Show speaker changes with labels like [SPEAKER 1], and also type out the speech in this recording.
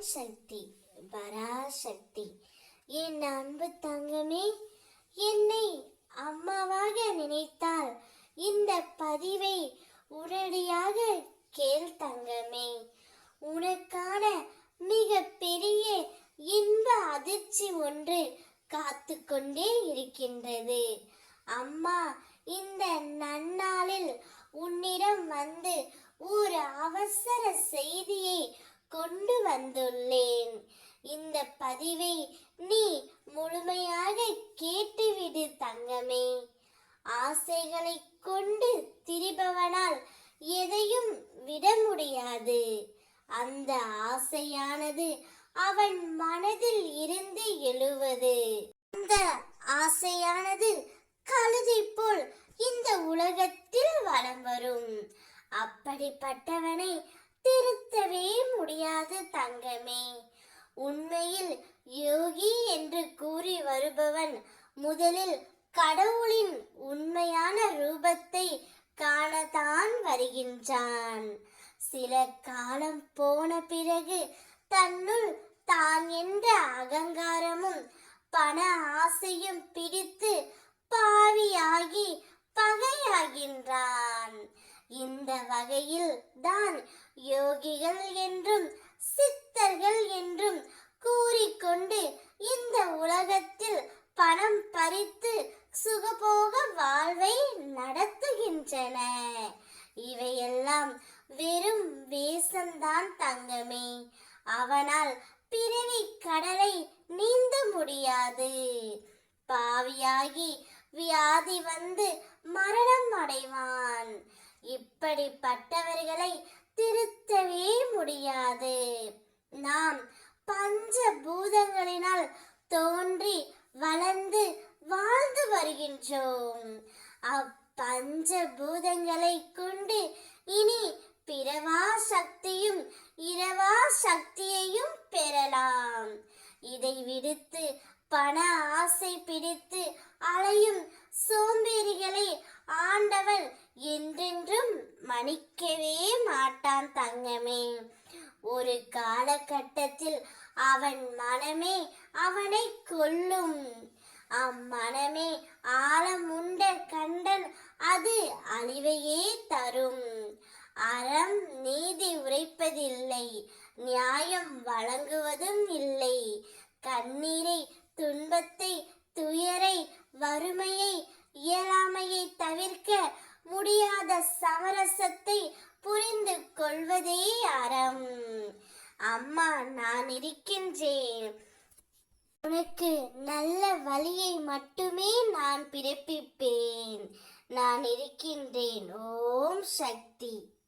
[SPEAKER 1] சக்தி பராசக்தி. என் அன்பு தங்கமே என்னை அம்மாவாக நினைத்தால் இந்த பதிவை உடனடியாக கேள் தங்கமே. உனக்கான மிக பெரிய இன்ப அதிர்ச்சி ஒன்று காத்து கொண்டே இருக்கின்றது. அம்மா இந்த நன்னாளில் உன்னிடம் வந்து ஒரு அவசர செய்தியை கொண்டு வந்துள்ளேன். இந்த பதிவை நீ முழுமையாக கேட்டுவிடு தங்கமே. ஆசைகளை கொண்டு திரிபவனால் எதையும் விட முடியாது. அந்த ஆசையானது அவன் மனதில் இருந்து எழுவது. அந்த ஆசையானது கழுதை போல் இந்த உலகத்தில் வலம் வரும். அப்படிப்பட்டவனை திருத்தவே முடியாது தங்கமே. உண்மையில் யோகி என்று கூறி வருபவன் முதலில் கடவுளின் உண்மையான ரூபத்தை காணத்தான் வருகின்றான். சில காலம் போன பிறகு தன்னுள் தான் என்ற அகங்காரமும் பண ஆசையும் பிடித்து பாவியாகி பகையாகின்றான். இந்த வகையில் தான் யோகிகள் என்றும் சித்தர்கள் என்றும் கூறிக்கொண்டு இந்த உலகத்தில் பணம் பறித்து சுகபோக வாழ்வை நடத்துகின்றன. இவையெல்லாம் வெறும் வேஷம்தான் தங்கமே. அவனால் பிறவி கடலை நீந்த முடியாது. பாவியாகி வியாதி வந்து மரணம் அடைவான். இப்படிப்பட்டவர்களை திருத்தவே முடியாது. நாம் பஞ்ச பூதங்களினால் தோன்றி வளர்ந்து வாழ்ந்து வருகின்றோம். அப்பஞ்ச பூதங்களை கொண்டு இனி பிறவா சக்தியும் இரவா சக்தியையும் பெறலாம். இதை விடுத்து பண ஆசை பிடித்து அலையும் என்றென்றும் மன்னிக்கவே மாட்டான் தங்கமே. ஒரு காலகட்டத்தில் அவன் மனமே அவனை கொல்லும். அம்மனமே ஆழமுண்ட கண்டன் அது அழிவையே தரும். அறம் நீதி உரைப்பதில்லை நியாயம் வழங்குவதும் இல்லை. கண்ணீரை துன்பத்தை சமரசத்தை புரிந்து கொள்வதே அறம். அம்மா நான் இருக்கின்றேன். உனக்கு நல்ல வழியை மட்டுமே நான் பிறப்பிப்பேன். நான் இருக்கின்றேன். ஓம் சக்தி.